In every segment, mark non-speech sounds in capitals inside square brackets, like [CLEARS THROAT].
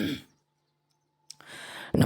mm [CLEARS THROAT]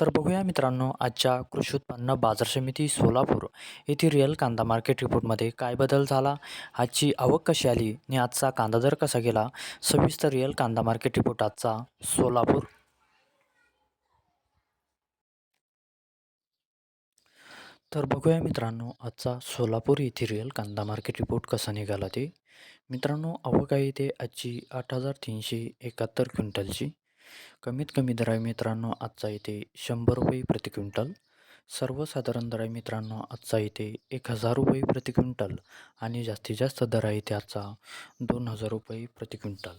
तर बघूया मित्रांनो आजच्या कृषी उत्पन्न बाजार समिती सोलापूर येथे रिअल कांदा मार्केट रिपोर्टमध्ये काय बदल झाला आजची आवक कशी आली आणि आजचा कांदा दर कसा गेला सविस्तर रिअल कांदा मार्केट रिपोर्ट आजचा सोलापूर. तर बघूया मित्रांनो आजचा सोलापूर येथे रिअल कांदा मार्केट रिपोर्ट कसा निघाला ते. मित्रांनो आवक आहे ते आजची आठ हजार तीनशे एकाहत्तर क्विंटलची. कमीत कमी दर आहे मित्रांनो आजचा इथे शंभर रुपये प्रति क्विंटल. सर्वसाधारण दर आहे मित्रांनो आजचा इथे एक हजार रुपये प्रति क्विंटल आणि जास्तीत जास्त दर आहे ते आजचा दोन हजार रुपये प्रति क्विंटल.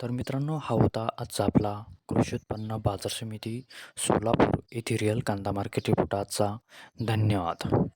तर मित्रांनो हा होता आजचा आपला कृषी उत्पन्न बाजार समिती सोलापूर येथे रिअल कांदा मार्केट रिपोर्ट आजचा. धन्यवाद.